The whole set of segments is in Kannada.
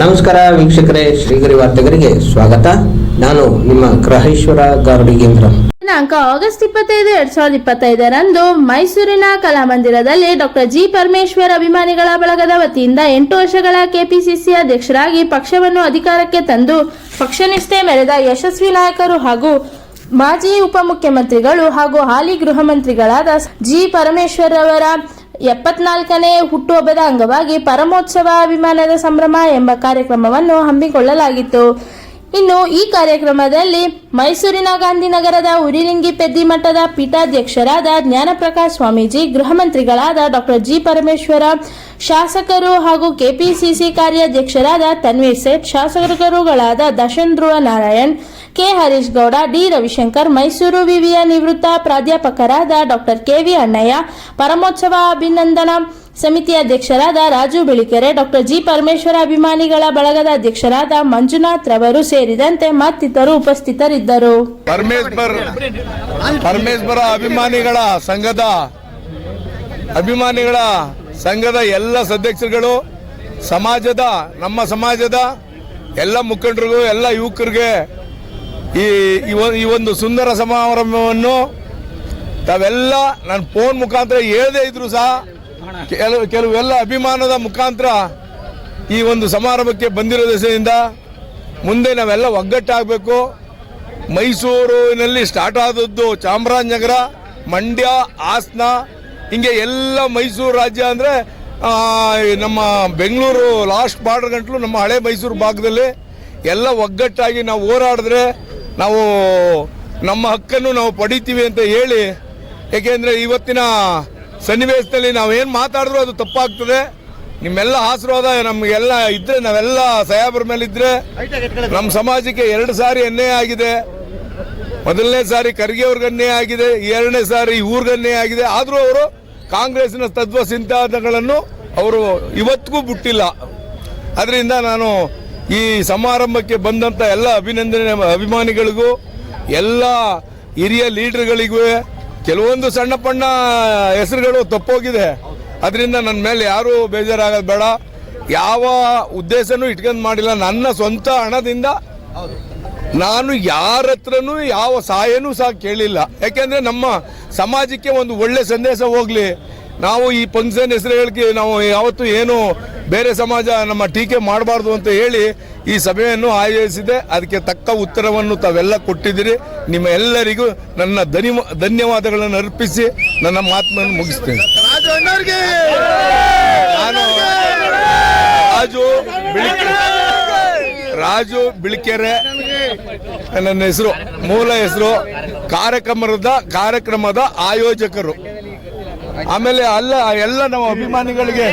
ನಮಸ್ಕಾರ ವೀಕ್ಷಕರೇ, ಶ್ರೀಗರಿ ವಾರ್ತೆಗರಿಗೆ ಸ್ವಾಗತ. ನಾನು ನಿಮ್ಮ ಗ್ರಹೇಶ್ವರ ಗಾರುಡಿಗೇಂದ್ರ ದಿನಾಂಕ ಆಗಸ್ಟ್ ಇಪ್ಪತ್ತೈದು, ಎರಡ್ ಸಾವಿರದ ಇಪ್ಪತ್ತೈದರಂದು ಮೈಸೂರಿನ ಕಲಾಮಂದಿರದಲ್ಲಿ ಡಾಕ್ಟರ್ ಜಿ ಪರಮೇಶ್ವರ್ ಅಭಿಮಾನಿಗಳ ಬಳಗದ ವತಿಯಿಂದ ಎಂಟು ವರ್ಷಗಳ ಕೆಪಿಸಿಸಿ ಅಧ್ಯಕ್ಷರಾಗಿ ಪಕ್ಷವನ್ನು ಅಧಿಕಾರಕ್ಕೆ ತಂದು ಪಕ್ಷನಿಷ್ಠೆ ಮೆರೆದ ಯಶಸ್ವಿ ನಾಯಕರು ಹಾಗೂ ಮಾಜಿ ಉಪಮುಖ್ಯಮಂತ್ರಿಗಳು ಹಾಗೂ ಹಾಲಿ ಗೃಹ ಮಂತ್ರಿಗಳಾದ ಜಿ ಪರಮೇಶ್ವರ್ ಅವರ ಎಪ್ಪತ್ನಾಲ್ಕನೇ ಹುಟ್ಟುಹಬ್ಬದ ಅಂಗವಾಗಿ ಪರಮೋತ್ಸವ ಅಭಿಮಾನದ ಸಂಭ್ರಮ ಎಂಬ ಕಾರ್ಯಕ್ರಮವನ್ನು ಹಮ್ಮಿಕೊಳ್ಳಲಾಗಿತ್ತು. ಇನ್ನು ಈ ಕಾರ್ಯಕ್ರಮದಲ್ಲಿ ಮೈಸೂರಿನ ಗಾಂಧಿನಗರದ ಉರಿಲಿಂಗಿ ಪೆದ್ದಿ ಮಠದ ಪೀಠಾಧ್ಯಕ್ಷರಾದ ಜ್ಞಾನಪ್ರಕಾಶ್ ಸ್ವಾಮೀಜಿ, ಗೃಹ ಮಂತ್ರಿಗಳಾದ ಡಾಕ್ಟರ್ ಜಿ ಪರಮೇಶ್ವರ, ಶಾಸಕರು ಹಾಗೂ ಕೆಪಿಸಿಸಿ ಕಾರ್ಯಾಧ್ಯಕ್ಷರಾದ ತನ್ವೀರ್ ಸೇಠ್, ಶಾಸಕರುಗಳಾದ ದಶನ್ ಧ್ರುವ ನಾರಾಯಣ್ ಕೆ ಹರೀಶ್ ಗೌಡ ಡಿ ರವಿಶಂಕರ್, ಮೈಸೂರು ವಿವಿಯ ನಿವೃತ್ತ ಪ್ರಾಧ್ಯಾಪಕರಾದ ಡಾಕ್ಟರ್ ಕೆವಿ ಅಣ್ಣಯ್ಯ, ಪರಮೋತ್ಸವ ಅಭಿನಂದನಾ ಸಮಿತಿ ಅಧ್ಯಕ್ಷರಾದ ರಾಜು ಬಿಳಿಕೆರೆ, ಡಾಕ್ಟರ್ ಜಿ ಪರಮೇಶ್ವರ ಅಭಿಮಾನಿಗಳ ಬಳಗದ ಅಧ್ಯಕ್ಷರಾದ ಮಂಜುನಾಥ್ ರವರು ಸೇರಿದಂತೆ ಮತ್ತಿತರರು ಉಪಸ್ಥಿತರಿದ್ದರು. ಪರಮೇಶ್ವರ್, ಪರಮೇಶ್ವರ ಅಭಿಮಾನಿಗಳ ಸಂಘದ ಅಭಿಮಾನಿಗಳ ಸಂಘದ ಎಲ್ಲ ಸದಸ್ಯರುಗಳು, ಸಮಾಜದ, ನಮ್ಮ ಸಮಾಜದ ಎಲ್ಲ ಮುಖಂಡರಿಗೂ ಎಲ್ಲ ಯುವಕರಿಗೆ ಈ ಈ ಒಂದು- ಸುಂದರ ಸಮಾರಂಭವನ್ನು ತಾವೆಲ್ಲ ನಾನು ಫೋನ್ ಮುಖಾಂತರ ಹೇಳದೇ ಇದ್ರು ಸಹ ಕೆಲವು ಕೆಲವೆಲ್ಲ ಅಭಿಮಾನದ ಮುಖಾಂತರ ಈ ಒಂದು ಸಮಾರಂಭಕ್ಕೆ ಬಂದಿರೋ ದಿಸೆಯಿಂದ ಮುಂದೆ ನಾವೆಲ್ಲ ಒಗ್ಗಟ್ಟಾಗಬೇಕು. ಮೈಸೂರಿನಲ್ಲಿ ಸ್ಟಾರ್ಟ್ ಆದದ್ದು ಚಾಮರಾಜನಗರ, ಮಂಡ್ಯ, ಹಾಸನ, ಹಿಂಗೆ ಎಲ್ಲ ಮೈಸೂರು ರಾಜ್ಯ ಅಂದರೆ ನಮ್ಮ ಬೆಂಗಳೂರು ಲಾಸ್ಟ್ ಬಾರ್ಡರ್ ಗಂಟಲು ನಮ್ಮ ಹಳೆ ಮೈಸೂರು ಭಾಗದಲ್ಲಿ ಎಲ್ಲ ಒಗ್ಗಟ್ಟಾಗಿ ನಾವು ಹೋರಾಡಿದ್ರೆ ನಾವು ನಮ್ಮ ಹಕ್ಕನ್ನು ನಾವು ಪಡಿತೀವಿ ಅಂತ ಹೇಳಿ ಏಕೆಂದರೆ ಇವತ್ತಿನ ಸನ್ನಿವೇಶದಲ್ಲಿ ನಾವೇನು ಮಾತಾಡಿದ್ರು ಅದು ತಪ್ಪಾಗ್ತದೆ. ನಿಮ್ಮೆಲ್ಲ ಆಶೀರ್ವಾದ ನಮಗೆಲ್ಲ ಇದ್ರೆ, ನಾವೆಲ್ಲ ಮೇಲೆ ಇದ್ರೆ ನಮ್ಮ ಸಮಾಜಕ್ಕೆ ಎರಡು ಸಾರಿ ಅನ್ಯಾಯ ಆಗಿದೆ. ಮೊದಲನೇ ಸಾರಿ ಖರ್ಗೆ ಅವ್ರಿಗೆ ಅನ್ಯಾಯ ಆಗಿದೆ, ಎರಡನೇ ಸಾರಿ ಊರ್ಗನ್ನೇ ಆಗಿದೆ. ಆದರೂ ಅವರು ಕಾಂಗ್ರೆಸ್ನ ತತ್ವ ಸಿದ್ಧಾಂತಗಳನ್ನು ಅವರು ಇವತ್ತಿಗೂ ಬಿಟ್ಟಿಲ್ಲ. ಅದರಿಂದ ನಾನು ಈ ಸಮಾರಂಭಕ್ಕೆ ಬಂದಂಥ ಎಲ್ಲ ಅಭಿನಂದನೆ ಅಭಿಮಾನಿಗಳಿಗೂ, ಎಲ್ಲ ಹಿರಿಯ ಲೀಡರ್ಗಳಿಗೂ, ಕೆಲವೊಂದು ಸಣ್ಣ ಪಣ್ಣ ಹೆಸರುಗಳು ತಪ್ಪೋಗಿದೆ. ಅದರಿಂದ ನನ್ನ ಮೇಲೆ ಯಾರೂ ಬೇಜಾರಾಗೋದು ಬೇಡ. ಯಾವ ಉದ್ದೇಶನೂ ಇಟ್ಕೊಂಡು ಮಾಡಿಲ್ಲ. ನನ್ನ ಸ್ವಂತ ಹಣದಿಂದ ನಾನು ಯಾರ ಹತ್ರನೂ ಯಾವ ಸಹಾಯನೂ ಸಹ ಕೇಳಿಲ್ಲ. ಯಾಕೆಂದ್ರೆ ನಮ್ಮ ಸಮಾಜಕ್ಕೆ ಒಂದು ಒಳ್ಳೆ ಸಂದೇಶ ಹೋಗ್ಲಿ. ನಾವು ಈ ಫಂಕ್ಷನ್ ಹೆಸರು ಹೇಳಿಕೆ ನಾವು ಯಾವತ್ತು ಏನು ಬೇರೆ ಸಮಾಜ ನಮ್ಮ ಟೀಕೆ ಮಾಡಬಾರ್ದು ಅಂತ ಹೇಳಿ ಈ ಸಭೆಯನ್ನು ಆಯೋಜಿಸಿದೆ. ಅದಕ್ಕೆ ತಕ್ಕ ಉತ್ತರವನ್ನು ತಾವೆಲ್ಲ ಕೊಟ್ಟಿದ್ದೀರಿ. ನಿಮ್ಮ ಎಲ್ಲರಿಗೂ ನನ್ನ ಧನಿ ಧನ್ಯವಾದಗಳನ್ನು ಅರ್ಪಿಸಿ ನನ್ನ ಮಾತನ್ನು ಮುಗಿಸ್ತೇನೆ. ನಾನು ರಾಜು ಬಿಳಿಕೆರೆ. ರಾಜು ಬಿಳಿಕೆರೆ ನನ್ನ ಹೆಸರು ಮೂಲ ಹೆಸರು ಕಾರ್ಯಕ್ರಮದ ಕಾರ್ಯಕ್ರಮದ ಆಯೋಜಕರು. ಆಮೇಲೆ ಅಲ್ಲ ಎಲ್ಲ ನಮ್ಮ ಅಭಿಮಾನಿಗಳಿಗೆ.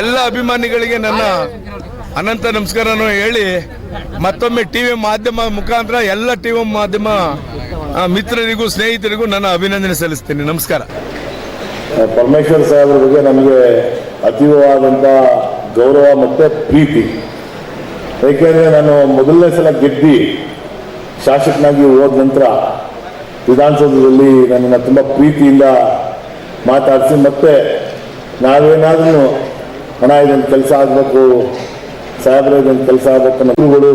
ಎಲ್ಲ ಅಭಿಮಾನಿಗಳಿಗೆ ನನ್ನ ಅನಂತ ನಮಸ್ಕಾರನು ಹೇಳಿ ಮತ್ತೊಮ್ಮೆ ಟಿವಿ ಮಾಧ್ಯಮ ಮುಖಾಂತರ ಎಲ್ಲ ಟಿವಿ ಮಾಧ್ಯಮ ಆ, ಮಿತ್ರರಿಗೂ ಸ್ನೇಹಿತರಿಗೂ ನನ್ನ ಅಭಿನಂದನೆ ಸಲ್ಲಿಸ್ತೀನಿ. ನಮಸ್ಕಾರ. ಪರಮೇಶ್ವರ್ ಸಾಹೇಬ್ರ ಬಗ್ಗೆ ನಮಗೆ ಅತೀವವಾದಂಥ ಗೌರವ ಮತ್ತು ಪ್ರೀತಿ. ಏಕೆಂದರೆ ನಾನು ಮೊದಲನೇ ಸಲ ಗೆದ್ದಿ ಶಾಸಕನಾಗಿ ಹೋದ ನಂತರ ವಿಧಾನಸೌಧದಲ್ಲಿ ನನ್ನನ್ನು ತುಂಬ ಪ್ರೀತಿಯಿಂದ ಮಾತಾಡಿಸಿ ಮತ್ತೆ ನಾವೇನಾದ್ರೂ ಹಣ ಇದೊಂದು ಕೆಲಸ ಆಗಬೇಕು, ಸಾಹೇಬ್ರ ಇದೊಂದು ಕೆಲಸ ಆಗಬೇಕು ನಗುಗಳು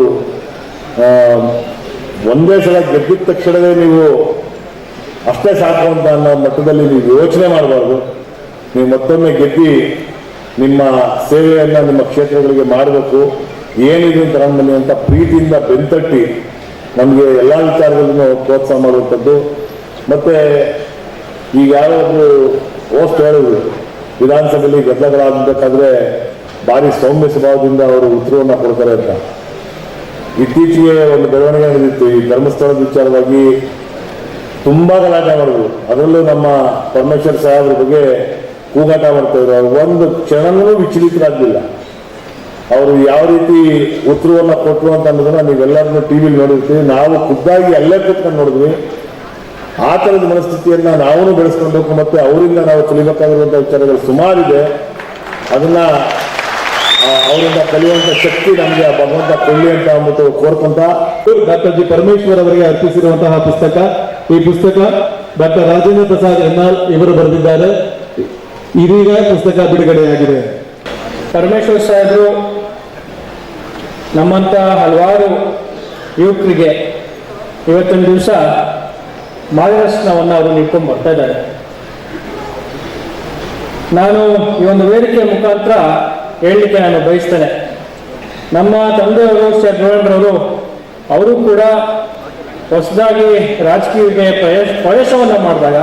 ಒಂದೇ ಸಲ ಗೆದ್ದಿದ ತಕ್ಷಣವೇ ನೀವು ಅಷ್ಟೇ ಸಾಕು ಅಂತ ಅನ್ನೋ ಮಟ್ಟದಲ್ಲಿ ನೀವು ಯೋಚನೆ ಮಾಡಬಾರ್ದು. ನೀವು ಮತ್ತೊಮ್ಮೆ ಗೆದ್ದಿ ನಿಮ್ಮ ಸೇವೆಯನ್ನು ನಿಮ್ಮ ಕ್ಷೇತ್ರಗಳಿಗೆ ಮಾಡಬೇಕು. ಏನಿದೆ ಅಂತ ಅಂತ ಪ್ರೀತಿಯಿಂದ ಬೆಂತಟ್ಟಿ ನಮಗೆ ಎಲ್ಲ ವಿಚಾರಗಳನ್ನೂ ಪ್ರೋತ್ಸಾಹ ಮಾಡುವಂಥದ್ದು. ಮತ್ತು ಈಗ ಯಾರಾದರೂ ಹೋಸ್ಟ್ ಹೇಳಿದ್ರು, ವಿಧಾನಸಭೆಯಲ್ಲಿ ಗದ್ದಲಗಳಾಗಬೇಕಾದ್ರೆ ಭಾರಿ ಸೌಮ್ಯ ಸ್ವಭಾವದಿಂದ ಅವರು ಉತ್ತರವನ್ನು ಕೊಡ್ತಾರೆ ಅಂತ. ಇತ್ತೀಚೆಗೆ ಒಂದು ಬೆಳವಣಿಗೆ ನಡೆದಿತ್ತು, ಈ ಧರ್ಮಸ್ಥಳದ ವಿಚಾರವಾಗಿ ತುಂಬ ಗಲಾಟೆ ಮಾಡಿದ್ರು. ಅದರಲ್ಲೂ ನಮ್ಮ ಪರಮೇಶ್ವರ್ ಸಾಹೇಬ್ರ ಬಗ್ಗೆ ಕೂಗಾಟ ಮಾಡ್ತಾ ಇದ್ರು. ಒಂದು ಕ್ಷಣನೂ ವಿಚಲಿತರಾಗಲಿಲ್ಲ. ಅವರು ಯಾವ ರೀತಿ ಉತ್ತರವನ್ನು ಕೊಟ್ಟರು ಅಂತ ಅನ್ನೋದನ್ನ ನೀವೆಲ್ಲರನ್ನೂ ಟಿವಿಲಿ ನೋಡಿರ್ತೀವಿ. ನಾವು ಖುದ್ದಾಗಿ ಅಲ್ಲೇ ಕೂತ್ಕೊಂಡು ನೋಡಿದ್ವಿ. ಆ ಥರದ ಮನಸ್ಥಿತಿಯನ್ನು ನಾವು ಬೆಳೆಸ್ಕೊಂಡು ಮತ್ತು ಅವರಿಂದ ನಾವು ಕಲಿಬೇಕಾಗಿರುವಂಥ ವಿಚಾರಗಳು ಸುಮಾರಿದೆ. ಅದನ್ನು ಅವರಿಂದ ಕಲಿಯುವಂಥ ಶಕ್ತಿ ನಮಗೆ ಆ ಭಗವಂತ ಕೊಳ್ಳಿ ಅಂತ ಅಂದ್ಬಿಟ್ಟು ಕೋರ್ಕೊಂತ ಡಾಕ್ಟರ್ ಜಿ ಪರಮೇಶ್ವರ್ ಅವರಿಗೆ ಅರ್ಪಿಸಿರುವಂತಹ ಪುಸ್ತಕ. ಈ ಪುಸ್ತಕ ಡಾಕ್ಟರ್ ರಾಜೇಂದ್ರ ಪ್ರಸಾದ್ ಎನ್ಆರ್ ಇವರು ಬರೆದಿದ್ದಾರೆ. ಇದೀಗ ಪುಸ್ತಕ ಬಿಡುಗಡೆಯಾಗಿದೆ. ಪರಮೇಶ್ವರ್ ಸಾಹೇಬರು ನಮ್ಮಂಥ ಹಲವಾರು ಯುವಕರಿಗೆ ಇವತ್ತಿನ ದಿವಸ ಮಾರ್ಗದರ್ಶನವನ್ನು ಅವರು ನೀಡ್ಕೊಂಡು ಬರ್ತಾ ಇದ್ದಾರೆ. ನಾನು ಈ ಒಂದು ವೇದಿಕೆಯ ಮುಖಾಂತರ ಹೇಳಲಿಕ್ಕೆ ನಾನು ಬಯಸ್ತೇನೆ. ನಮ್ಮ ತಂದೆಯವರು ಸರ್ ನರೇಂದ್ರವರು ಅವರು ಕೂಡ ಹೊಸದಾಗಿ ರಾಜಕೀಯಕ್ಕೆ ಪ್ರವೇಶ, ಪ್ರವೇಶವನ್ನು ಮಾಡಿದಾಗ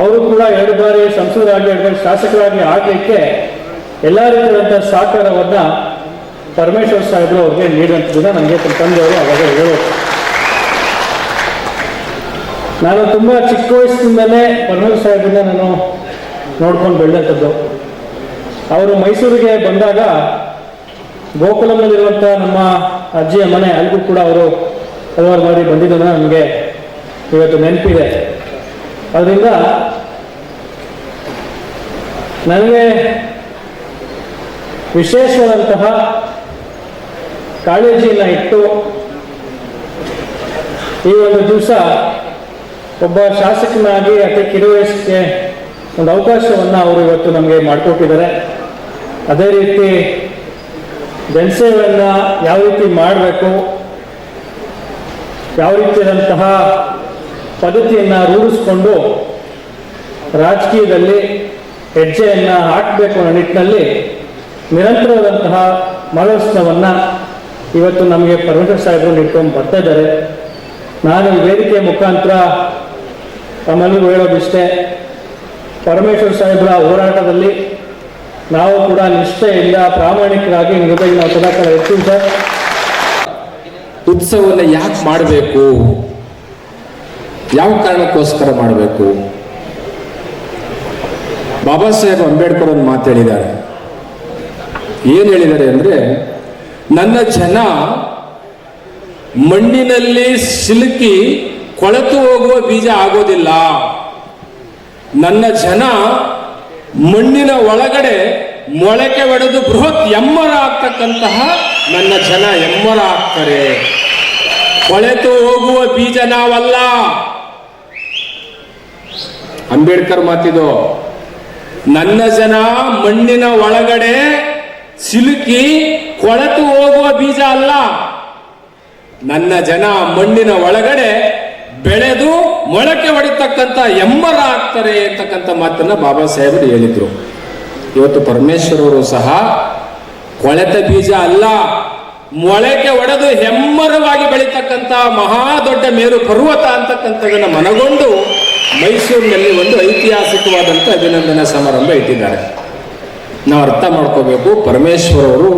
ಅವರು ಕೂಡ ಎರಡು ಬಾರಿ ಸಂಸದರಾಗಿ, ಎರಡು ಬಾರಿ ಶಾಸಕರಾಗಿ ಆಗಲಿಕ್ಕೆ ಎಲ್ಲ ರೀತಿಯಾದಂಥ ಸಹಕಾರವನ್ನು ಪರಮೇಶ್ವರ್ ಸಾಹೇಬರು ಅವ್ರಿಗೆ ನೀಡುವಂಥದ್ದನ್ನ ನನಗೆ ತಂದೆಯವರು ಅವಾಗ ಹೇಳೋದು ನಾನು ತುಂಬ ಚಿಕ್ಕ ವಯಸ್ಸಿನಿಂದಲೇ ಪರಮೇಶ್ವರ್ ಸಾಹೇಬ್ರನ್ನ ನಾನು ನೋಡ್ಕೊಂಡು ಬೆಳೆದಂಥದ್ದು. ಅವರು ಮೈಸೂರಿಗೆ ಬಂದಾಗ ಗೋಕುಲಂನಲ್ಲಿರುವಂಥ ನಮ್ಮ ಅಜ್ಜಿಯ ಮನೆ, ಅಲ್ಲಿಗೂ ಕೂಡ ಅವರು ಹಲವಾರು ಬಾರಿ ಬಂದಿದ್ದನ್ನು ನನಗೆ ಇವತ್ತು ನೆನಪಿದೆ. ಅದರಿಂದ ನನಗೆ ವಿಶೇಷವಾದಂತಹ ಕಾಳಜಿಯನ್ನು ಇಟ್ಟು ಈ ಒಂದು ದಿವಸ ಒಬ್ಬ ಶಾಸಕನಾಗಿ ಅತಿ ಕಿರುವಯಸ್ಸಿಗೆ ಒಂದು ಅವಕಾಶವನ್ನು ಅವರು ಇವತ್ತು ನಮಗೆ ಮಾಡಿಕೊಟ್ಟಿದ್ದಾರೆ. ಅದೇ ರೀತಿ ಜನಸೇವೆಯನ್ನು ಯಾವ ರೀತಿ ಮಾಡಬೇಕು, ಯಾವ ರೀತಿಯಾದಂತಹ ಪದ್ಧತಿಯನ್ನು ರೂಢಿಸ್ಕೊಂಡು ರಾಜಕೀಯದಲ್ಲಿ ಹೆಜ್ಜೆಯನ್ನು ಹಾಕಬೇಕು ಅನ್ನೋ ನಿಟ್ಟಿನಲ್ಲಿ ನಿರಂತರವಾದಂತಹ ಮಾರ್ಗದರ್ಶನವನ್ನು ಇವತ್ತು ನಮಗೆ ಪರಮೇಶ್ವರ ಸಾಹೇಬರು ಇಟ್ಕೊಂಡು ಬರ್ತಾ ಇದ್ದಾರೆ ನಾನು ವೇದಿಕೆಯ ಮುಖಾಂತರ ತಮ್ಮೆಲ್ಲರಿಗೂ ಹೇಳೋದಿಷ್ಟೇ, ಪರಮೇಶ್ವರ ಸಾಹೇಬರ ಹೋರಾಟದಲ್ಲಿ ನಾವು ಕೂಡ ನಿಷ್ಠೆಯಿಂದ ಪ್ರಾಮಾಣಿಕರಾಗಿ ನಿಮಗೆ ನಾವು ನಾವು ಸದಾಕಾಲ ಇರ್ತೀವಿ ಸರ್. ಉತ್ಸವವನ್ನು ಯಾಕೆ ಮಾಡಬೇಕು? ಯಾವ ಕಾರಣಕ್ಕೋಸ್ಕರ ಮಾಡಬೇಕು? ಬಾಬಾ ಸಾಹೇಬ್ ಅಂಬೇಡ್ಕರ್ ಒಂದು ಮಾತು ಹೇಳಿದ್ದಾರೆ. ಏನು ಹೇಳಿದ್ದಾರೆ ಅಂದ್ರೆ ನನ್ನ ಜನ ಮಣ್ಣಿನಲ್ಲಿ ಸಿಲುಕಿ ಕೊಳೆತು ಹೋಗುವ ಬೀಜ ಆಗೋದಿಲ್ಲ. ನನ್ನ ಜನ ಮಣ್ಣಿನ ಒಳಗಡೆ ಮೊಳಕೆ ಒಡೆದು ಬೃಹತ್ ಎಮ್ಮರ ಆಗ್ತಕ್ಕಂತಹ ನನ್ನ ಜನ ಎಮ್ಮರ ಆಗ್ತಾರೆ. ಕೊಳೆತು ಹೋಗುವ ಬೀಜ ನಾವಲ್ಲ. ಅಂಬೇಡ್ಕರ್ ಮಾತಿದು, ನನ್ನ ಜನ ಮಣ್ಣಿನ ಒಳಗಡೆ ಸಿಲುಕಿ ಕೊಳತು ಹೋಗುವ ಬೀಜ ಅಲ್ಲ. ನನ್ನ ಜನ ಮಣ್ಣಿನ ಒಳಗಡೆ ಬೆಳೆದು ಮೊಳಕೆ ಹೊಡಿತಕ್ಕಂಥ ಎಮ್ಮರ ಆಗ್ತಾರೆ ಅಂತಕ್ಕಂಥ ಮಾತನ್ನ ಬಾಬಾ ಸಾಹೇಬರು ಹೇಳಿದ್ರು. ಇವತ್ತು ಪರಮೇಶ್ವರವರು ಸಹ ಕೊಳೆತ ಬೀಜ ಅಲ್ಲ, ಮೊಳಕೆ ಒಡೆದು ಹೆಮ್ಮರವಾಗಿ ಬೆಳೀತಕ್ಕಂಥ ಮಹಾ ದೊಡ್ಡ ಮೇರು ಪರ್ವತ ಅಂತಕ್ಕಂಥದನ್ನ ಮನಗೊಂಡು ಮೈಸೂರಿನಲ್ಲಿ ಒಂದು ಐತಿಹಾಸಿಕವಾದಂಥ ಅಭಿನಂದನಾ ಸಮಾರಂಭ ಇಟ್ಟಿದ್ದಾರೆ. ನಾವು ಅರ್ಥ ಮಾಡ್ಕೋಬೇಕು, ಪರಮೇಶ್ವರವರು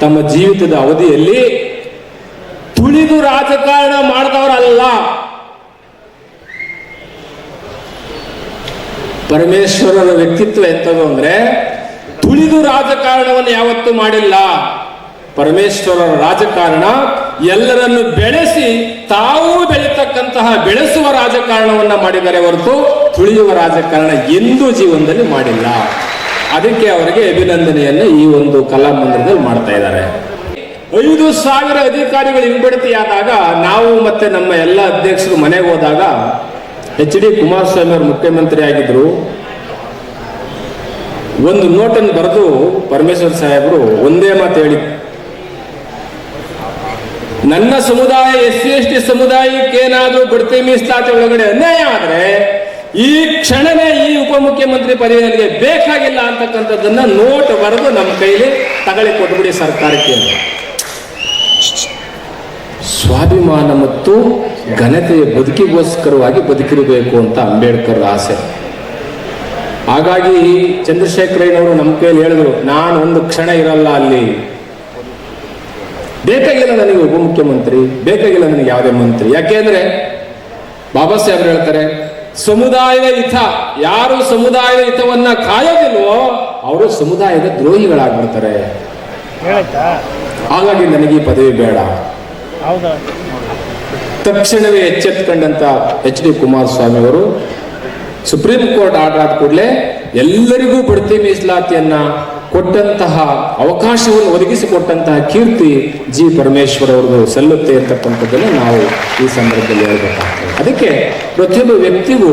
ತಮ್ಮ ಜೀವಿತದ ಅವಧಿಯಲ್ಲಿ ತುಳಿದು ರಾಜಕಾರಣ ಮಾಡಿದವರಲ್ಲ. ಪರಮೇಶ್ವರರ ವ್ಯಕ್ತಿತ್ವ ಎಂಥದ್ದು ಅಂದ್ರೆ ತುಳಿದು ರಾಜಕಾರಣವನ್ನು ಯಾವತ್ತೂ ಮಾಡಿಲ್ಲ. ಪರಮೇಶ್ವರರ ರಾಜಕಾರಣ ಎಲ್ಲರನ್ನು ಬೆಳೆಸಿ, ತಾವು ಬೆಳೀತಕ್ಕಂತಹ ಬೆಳೆಸುವ ರಾಜಕಾರಣವನ್ನ ಮಾಡಿದರೆ ಹೊರತು ತುಳಿಯುವ ರಾಜಕಾರಣ ಎಂದೂ ಜೀವನದಲ್ಲಿ ಮಾಡಿಲ್ಲ. ಅದಕ್ಕೆ ಅವರಿಗೆ ಅಭಿನಂದನೆಯನ್ನು ಈ ಒಂದು ಕಲಾ ಮಂದಿರದಲ್ಲಿ ಮಾಡ್ತಾ ಇದ್ದಾರೆ. ಐದು ಸಾವಿರ ಅಧಿಕಾರಿಗಳು ಹಿಂಬಡತಿಯಾದಾಗ ನಾವು ಮತ್ತೆ ನಮ್ಮ ಎಲ್ಲ ಅಧ್ಯಕ್ಷರು ಮನೆಗೆ ಹೋದಾಗ ಎಚ್ ಡಿ ಕುಮಾರಸ್ವಾಮಿ ಅವರು ಮುಖ್ಯಮಂತ್ರಿ ಆಗಿದ್ರು. ಒಂದು ನೋಟನ್ನು ಬರೆದು ಪರಮೇಶ್ವರ್ ಸಾಹೇಬರು ಒಂದೇ ಮಾತು ಹೇಳಿ. ನನ್ನ ಸಮುದಾಯ ಎಸ್ ಸಿ ಎಸ್ ಟಿ ಸಮುದಾಯಕ್ಕೆ ಏನಾದರೂ ಬಡ್ತಿ ಮೀಸಲಾತಿ ಒಳಗಡೆ ಅನ್ಯಾಯ ಆದ್ರೆ ಈ ಕ್ಷಣವೇ ಈ ಉಪಮುಖ್ಯಮಂತ್ರಿ ಪದವಿ ನನಗೆ ಬೇಕಾಗಿಲ್ಲ ಅಂತಕ್ಕಂಥದ್ದನ್ನ ನೋಟ್ ಬರೆದು ನಮ್ಮ ಕೈಲಿ ತಗಳಿ ಕೊಟ್ಬಿಡಿ ಸರ್ಕಾರಕ್ಕೆ. ಸ್ವಾಭಿಮಾನ ಮತ್ತು ಘನತೆಯ ಬದುಕಿಗೋಸ್ಕರವಾಗಿ ಬದುಕಿರಬೇಕು ಅಂತ ಅಂಬೇಡ್ಕರ್ ಆಸೆ. ಹಾಗಾಗಿ ಚಂದ್ರಶೇಖರಯ್ಯನವರು ನಮ್ಮ ಕೈಯಲ್ಲಿ ಹೇಳಿದ್ರು, ನಾನು ಒಂದು ಕ್ಷಣ ಇರಲ್ಲ ಅಲ್ಲಿ. ಬೇಕಾಗಿಲ್ಲ ನನಗೆ ಉಪಮುಖ್ಯಮಂತ್ರಿ, ಬೇಕಾಗಿಲ್ಲ ನನಗೆ ಯಾವುದೇ ಮಂತ್ರಿ. ಯಾಕೆಂದ್ರೆ ಬಾಬಾ ಸಾಹೇಬ್ರು ಹೇಳ್ತಾರೆ ಸಮುದಾಯದ ಹಿತ. ಯಾರು ಸಮುದಾಯದ ಹಿತವನ್ನ ಕಾಯೋದಿಲ್ವೋ ಅವರು ಸಮುದಾಯದ ದ್ರೋಹಿಗಳಾಗ್ಬಿಡ್ತಾರೆ. ಹಾಗಾಗಿ ನನಗೆ ಈ ಪದವಿ ಬೇಡ. ತಕ್ಷಣವೇ ಎಚ್ಚೆತ್ಕೊಂಡಂತ ಎಚ್ ಡಿ ಕುಮಾರಸ್ವಾಮಿ ಅವರು ಸುಪ್ರೀಂ ಕೋರ್ಟ್ ಆರ್ಡರ್ ಆದ ಕೂಡಲೇ ಎಲ್ಲರಿಗೂ ಬಡ್ತಿ ಮೀಸಲಾತಿಯನ್ನ ಕೊಟ್ಟಂತಹ ಅವಕಾಶವನ್ನು ಒದಗಿಸಿಕೊಟ್ಟಂತಹ ಕೀರ್ತಿ ಜಿ ಪರಮೇಶ್ವರ್ ಅವ್ರದ್ದು ಸಲ್ಲುತ್ತೆ ಅಂತಕ್ಕಂಥದ್ದನ್ನು ನಾವು ಈ ಸಂದರ್ಭದಲ್ಲಿ ಹೇಳ್ಬೇಕಾಗ್ತದೆ. ಅದಕ್ಕೆ ಪ್ರತಿಯೊಬ್ಬ ವ್ಯಕ್ತಿಗೂ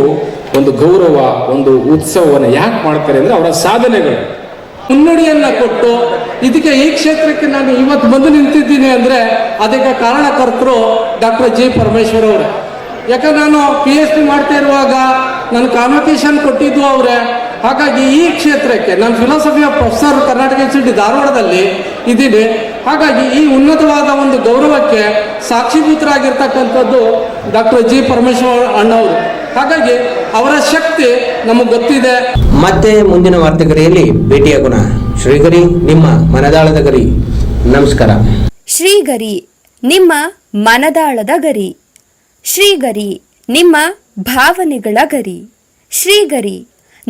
ಒಂದು ಗೌರವ, ಒಂದು ಉತ್ಸವವನ್ನು ಯಾಕೆ ಮಾಡ್ತಾರೆ ಅಂದ್ರೆ ಅವರ ಸಾಧನೆಗಳು. ಮುನ್ನಡಿಯನ್ನ ಕೊಟ್ಟು ಇದಕ್ಕೆ ಈ ಕ್ಷೇತ್ರಕ್ಕೆ ನಾನು ಇವತ್ತು ಬಂದು ನಿಂತಿದ್ದೀನಿ ಅಂದ್ರೆ ಅದಕ್ಕೆ ಕಾರಣಕರ್ತರು ಡಾಕ್ಟರ್ ಜಿ ಪರಮೇಶ್ವರ್ ಅವರೇ ಯಾಕಂದ್ರೆ ನಾನು ಪಿ ಎಚ್ ಡಿ ಮಾಡ್ತಾ ಇರುವಾಗ ನನ್ನ ಕಾನ್ವಕೇಶನ್ ಕೊಟ್ಟಿದ್ದು ಅವರೇ. ಹಾಗಾಗಿ ಈ ಕ್ಷೇತ್ರಕ್ಕೆ ನಾನು ಫಿಲಾಸಫಿಯ ಪ್ರೊಫೆಸರ್ ಕರ್ನಾಟಕ ಯೂನಿವರ್ಸಿಟಿ ಧಾರವಾಡದಲ್ಲಿ ಇದ್ದೀನಿ. ಹಾಗಾಗಿ ಈ ಉನ್ನತವಾದ ಒಂದು ಗೌರವಕ್ಕೆ ಸಾಕ್ಷೀಭೂತರಾಗಿರ್ತಕ್ಕಂಥದ್ದು ಡಾಕ್ಟರ್ ಜಿ ಪರಮೇಶ್ವರ್ ಅಣ್ಣವರು. ಹಾಗಾಗಿ ಅವರ ಶಕ್ತಿ ನಮಗೆ ಗೊತ್ತಿದೆ. ಮತ್ತೆ ಮುಂದಿನ ವಾರ್ತೆಗರಿಯಲ್ಲಿ ಭೇಟಿಯಾಗೋಣ. ಶ್ರೀಗರಿ ನಿಮ್ಮ ಮನದಾಳದ ಗರಿ. ನಮಸ್ಕಾರ. ಶ್ರೀಗರಿ ನಿಮ್ಮ ಮನದಾಳದ ಗರಿ. ಶ್ರೀಗರಿ ನಿಮ್ಮ ಭಾವನೆಗಳ ಗರಿ. ಶ್ರೀಗರಿ